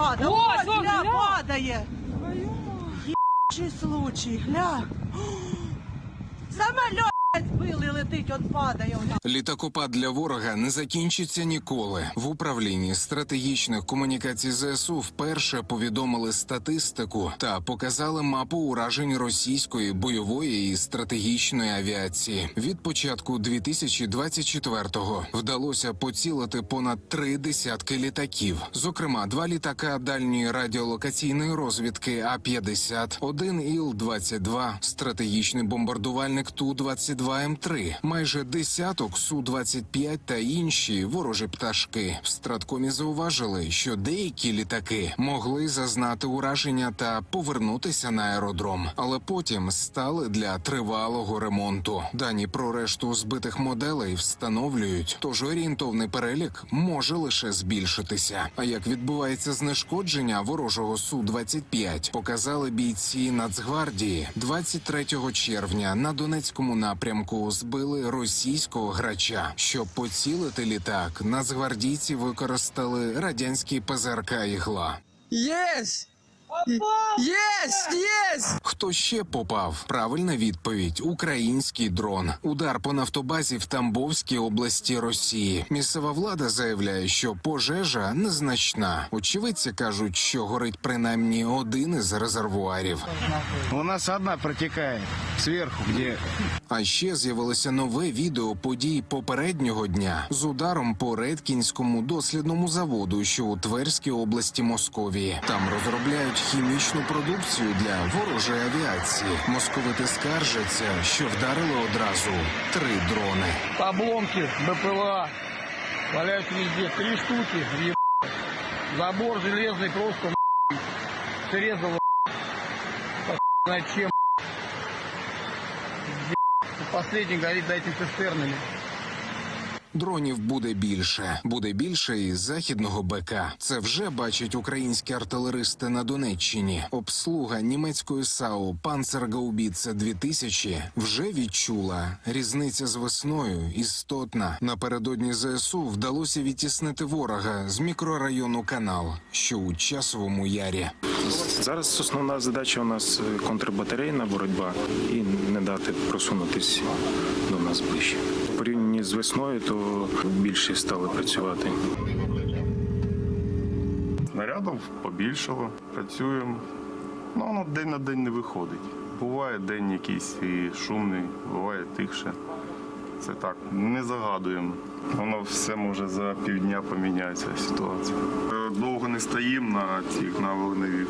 падає. О, Ось, що, гля, гля? падає. Єбучий случай, гля. Самоліт блядь, летить, он падає. Літакопад для ворога не закінчиться ніколи. В управлінні стратегічних комунікацій ЗСУ вперше повідомили статистику та показали мапу уражень російської бойової і стратегічної авіації. Від початку 2024-го вдалося поцілити понад три десятки літаків. Зокрема, два літака дальньої радіолокаційної розвідки А-50, один Іл-22, стратегічний бомбардувальник Ту-22М3, майже десяток Су-25 та інші ворожі пташки. В страткомі зауважили, що деякі літаки могли зазнати ураження та повернутися на аеродром, але потім стали для тривалого ремонту. Дані про решту збитих моделей встановлюють, тож орієнтовний перелік може лише збільшитися. А як відбувається знешкодження ворожого Су-25, показали бійці Нацгвардії 23 червня на Донецькому напрямку збили російського грача. Щоб поцілити літак, нацгвардійці використали радянський ПЗРК ігла. Єс! Єс! Єс! Хто ще попав? Правильна відповідь: український дрон. Удар по нафтобазі в Тамбовській області Росії. Місцева влада заявляє, що пожежа незначна. Очевидці кажуть, що горить принаймні один із резервуарів. У нас одна протекает сверху, где А ще з'явилося нове відео подій попереднього дня з ударом по Редкінському дослідному заводу, що у Тверській області Московії. Там розробляють хімічну продукцію для ворожої авіації. Московити скаржаться, що вдарили одразу три дрони. обломки БПЛА валяются везде. Три штуки. въеб- Забор железный просто нахуй, срезал по хуй знает чем. Въеб- Последний горит за этими цистернами. Дронів буде більше, буде більше і західного БК. Це вже бачать українські артилеристи на Донеччині. Обслуга німецької САУ Панцергаубіце 2000 вже відчула різниця з весною істотна. Напередодні ЗСУ вдалося відтіснити ворога з мікрорайону Канал, що у часовому ярі. Зараз основна задача у нас е, контрбатарейна боротьба і не дати просунутися до нас ближче. Порівнянні з весною, то більше стали працювати. Снарядів побільшало, працюємо. Ну, воно день на день не виходить. Буває день якийсь і шумний, буває тихше. Це так, не загадуємо. Воно все може за півдня поміняється ситуація. Е, Довго не стоїмо на цих на вогневих.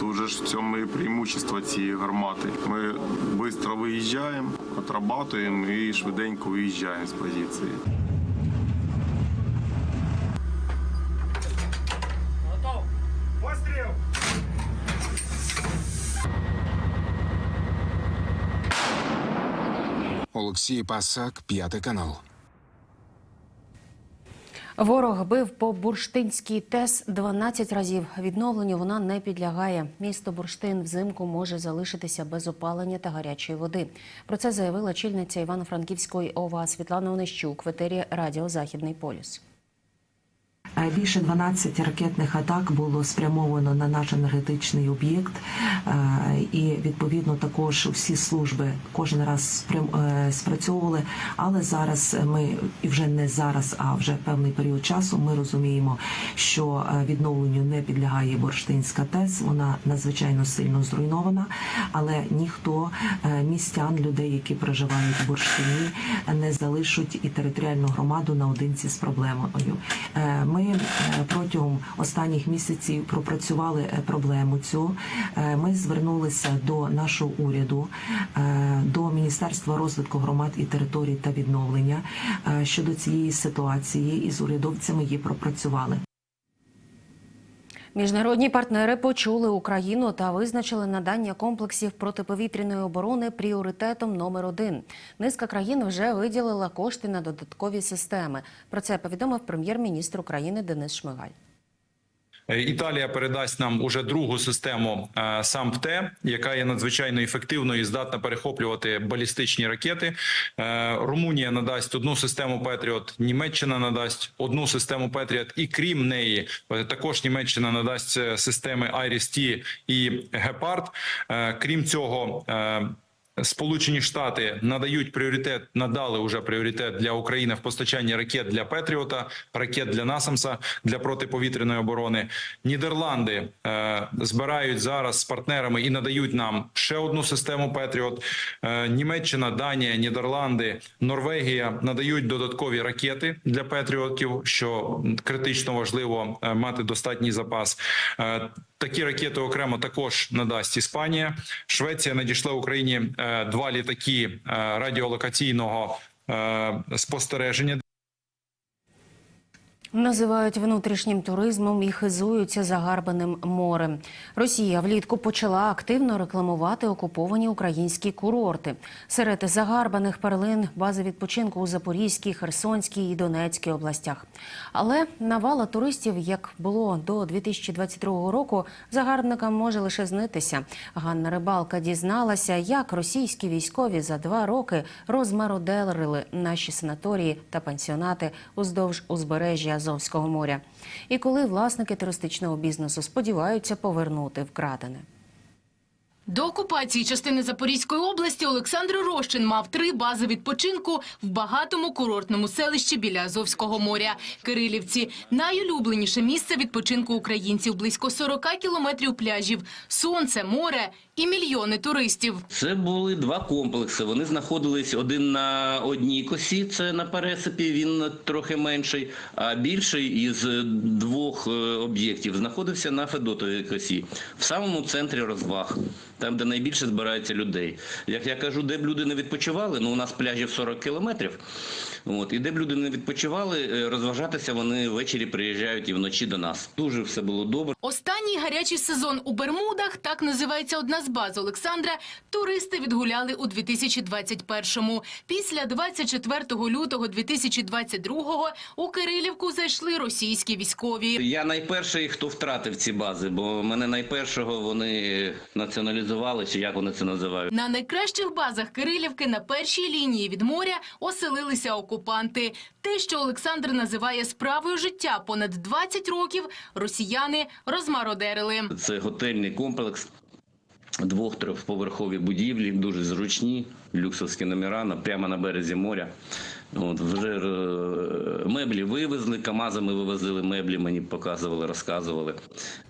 Тут ж в цьому і преимущество цієї гармати. Ми швидко виїжджаємо, отрабатуємо і швиденько виїжджаємо з позиції. Олексій Пасак, п'ятий канал. Ворог бив по бурштинській ТЕС 12 разів. Відновленню вона не підлягає. Місто Бурштин взимку може залишитися без опалення та гарячої води. Про це заявила чільниця Івано-Франківської ОВА Світлана Онищук в етері Радіо Західний полюс. Е, Більше 12 ракетних атак було спрямовано на наш енергетичний об'єкт, е, і відповідно також всі служби кожен раз е, спрацьовували. Але зараз ми і вже не зараз, а вже певний період часу. Ми розуміємо, що відновленню не підлягає Борштинська ТЕС. Вона надзвичайно сильно зруйнована, але ніхто містян, людей, які проживають в Бурштині, не залишить і територіальну громаду наодинці з проблемою. Е, Е, протягом останніх місяців пропрацювали е, проблему цю. Е, Ми звернулися до нашого уряду, до Міністерства розвитку громад і територій та відновлення щодо цієї ситуації і з урядовцями її пропрацювали. Міжнародні партнери почули Україну та визначили надання комплексів протиповітряної оборони пріоритетом номер один. Низка країн вже виділила кошти на додаткові системи. Про це повідомив прем'єр-міністр України Денис Шмигаль. Е, Італія передасть нам уже другу систему е, САМПТЕ, яка є надзвичайно ефективною і здатна перехоплювати балістичні ракети. Е, Румунія надасть одну систему Петріот, Німеччина надасть одну систему Петріот, і крім неї, також Німеччина надасть системи Айріс-Ті і Гепард. Крім цього. Сполучені Штати надають пріоритет, надали уже пріоритет для України в постачанні ракет для Петріота, ракет для Насамса для протиповітряної оборони. Нідерланди е, збирають зараз з партнерами і надають нам ще одну систему Петріот. Е, Німеччина, Данія, Нідерланди, Норвегія надають додаткові ракети для Петріотів, що критично важливо е, мати достатній запас. Е, Такі ракети окремо також надасть Іспанія. Швеція надійшла Україні е, два літаки е, радіолокаційного е, спостереження. Називають внутрішнім туризмом і хизуються загарбаним морем. Росія влітку почала активно рекламувати окуповані українські курорти. Серед загарбаних перлин бази відпочинку у Запорізькій, Херсонській і Донецькій областях. Але навала туристів, як було до 2022 року, загарбникам може лише знитися. Ганна Рибалка дізналася, як російські військові за два роки розмародерили наші санаторії та пансіонати уздовж узбережжя Азовського моря. І коли власники туристичного бізнесу сподіваються повернути вкрадене. До окупації частини Запорізької області Олександр Рощин мав три бази відпочинку в багатому курортному селищі біля Азовського моря. Кирилівці – найулюбленіше місце відпочинку українців. Близько 40 кілометрів пляжів, сонце, море і мільйони туристів. Це були два комплекси. Вони знаходились один на одній косі, це на пересипі, він трохи менший, а більший із двох е, об'єктів знаходився на Федотовій косі, в самому центрі розваг, там, де найбільше збирається людей. Як я кажу, де б люди не відпочивали, ну у нас пляжів 40 кілометрів. От, і де б люди не відпочивали, е, розважатися вони ввечері приїжджають і вночі до нас. Дуже все було добре. Останній гарячий сезон у Бермудах, так називається одна з баз Олександра, туристи відгуляли у 2021-му. Після 24 лютого 2022-го у Кирилівку зайшли російські військові. Я найперший, хто втратив ці бази, бо мене найпершого вони націоналізували, чи як вони це називають. На найкращих базах Кирилівки на першій лінії від моря оселилися окупанти. Те, що Олександр називає справою життя понад 20 років, росіяни розмародерили. Це готельний комплекс. Двох-трьохповерхові будівлі, дуже зручні, люксовські номера прямо на березі моря. От, вже е, меблі вивезли, КАМАЗами вивозили меблі, мені показували, розказували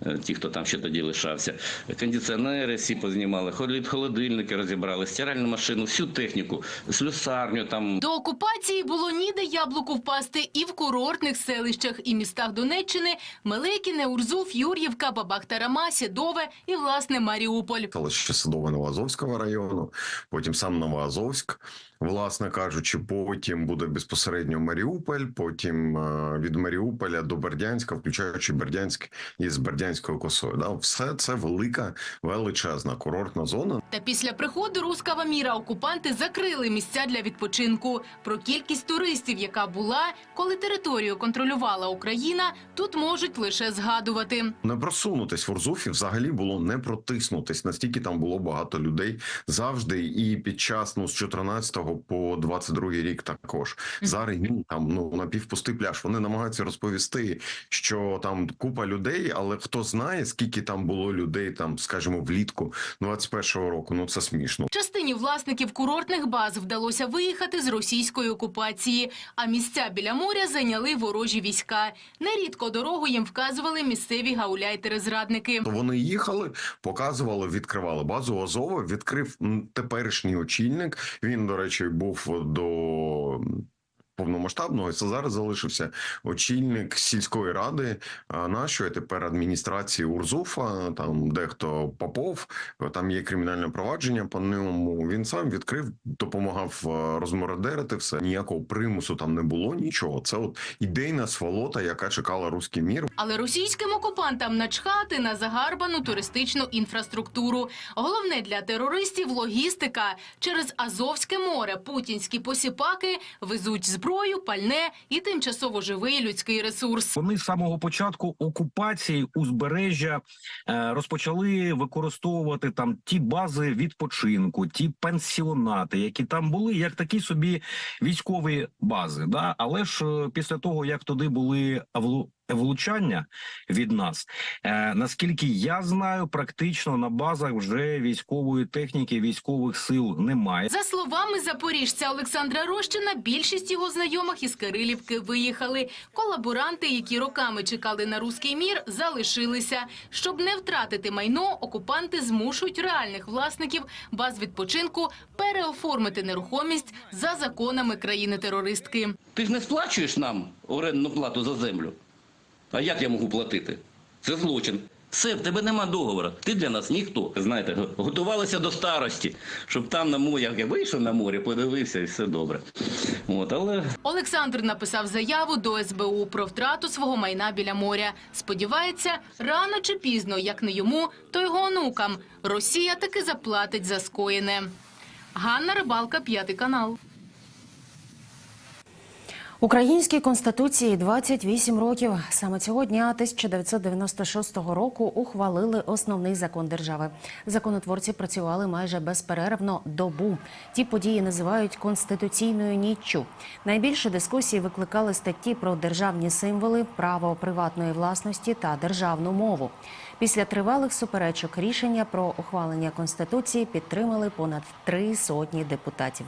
е, ті, хто там ще тоді лишався. Кондиціонери всі познімали, холод- холодильники розібрали, стиральну машину, всю техніку, слюсарню там До окупації було ніде яблуку впасти і в курортних селищах і містах Донеччини Мелекіне, Урзув, Юр'ївка, Бабахтарама, Сідове і, власне, Маріуполь. селище Садове Новоазовського району, потім сам Новоазовськ, власне кажучи, потім буде безпосередньо Маріуполь, потім е, від Маріуполя до Бердянська, включаючи Бердянськ із Бердянською косою. Да? Все це велика, величезна курортна зона. Та після приходу рускава міра окупанти закрили місця для відпочинку. Про кількість туристів, яка була, коли територію контролювала Україна, тут можуть лише згадувати. Не просунутись в Урзуфі взагалі було не протиснутись. Настільки там було багато людей завжди, і під час ну з 14 по 22 рік також. Зараз ні, там ну напівпустий пляж. Вони намагаються розповісти, що там купа людей, але хто знає, скільки там було людей, там скажімо, влітку 21-го року. Ну це смішно. Частині власників курортних баз вдалося виїхати з російської окупації, а місця біля моря зайняли ворожі війська. Нерідко дорогу їм вказували місцеві гауляйтери-зрадники. То вони їхали, показували, відкривали базу Азова. Відкрив теперішній очільник. Він, до речі, був до. um, Повномасштабного це зараз залишився очільник сільської ради нашої тепер адміністрації Урзуфа. Там дехто Попов, там є кримінальне провадження. По ньому він сам відкрив, допомагав розмородерити все. Ніякого примусу там не було. Нічого. Це от ідейна сволота, яка чекала руський мір. Але російським окупантам начхати на загарбану туристичну інфраструктуру. Головне для терористів – логістика. Через Азовське море путінські посіпаки везуть зброю зброю, пальне і тимчасово живий людський ресурс. Вони з самого початку окупації узбережжя е, розпочали використовувати там ті бази відпочинку, ті пансіонати, які там були, як такі собі військові бази. Да? Але ж е, після того, як туди були влучання від нас, е, наскільки я знаю, практично на базах вже військової техніки, військових сил немає. За словами запоріжця Олександра Рощина, більшість його знайомих із Кирилівки виїхали. Колаборанти, які роками чекали на руський мір, залишилися. Щоб не втратити майно, окупанти змушують реальних власників баз відпочинку переоформити нерухомість за законами країни-терористки. Ти ж не сплачуєш нам орендну плату за землю. А як я можу платити? Це злочин. Все, в тебе нема договору. Ти для нас ніхто. Знаєте, готувалися до старості, щоб там на морі, як я вийшов на море, подивився і все добре. От, але Олександр написав заяву до СБУ про втрату свого майна біля моря. Сподівається, рано чи пізно, як не йому, то його онукам. Росія таки заплатить за скоєне. Ганна Рибалка, п'ятий канал. Українській конституції 28 років. Саме цього дня 1996 року ухвалили основний закон держави. Законотворці працювали майже безперервно добу. Ті події називають конституційною ніччю. Найбільше дискусії викликали статті про державні символи, право приватної власності та державну мову. Після тривалих суперечок рішення про ухвалення конституції підтримали понад три сотні депутатів.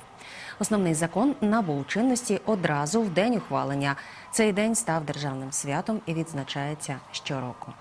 Основний закон набув чинності одразу в день ухвалення. Цей день став державним святом і відзначається щороку.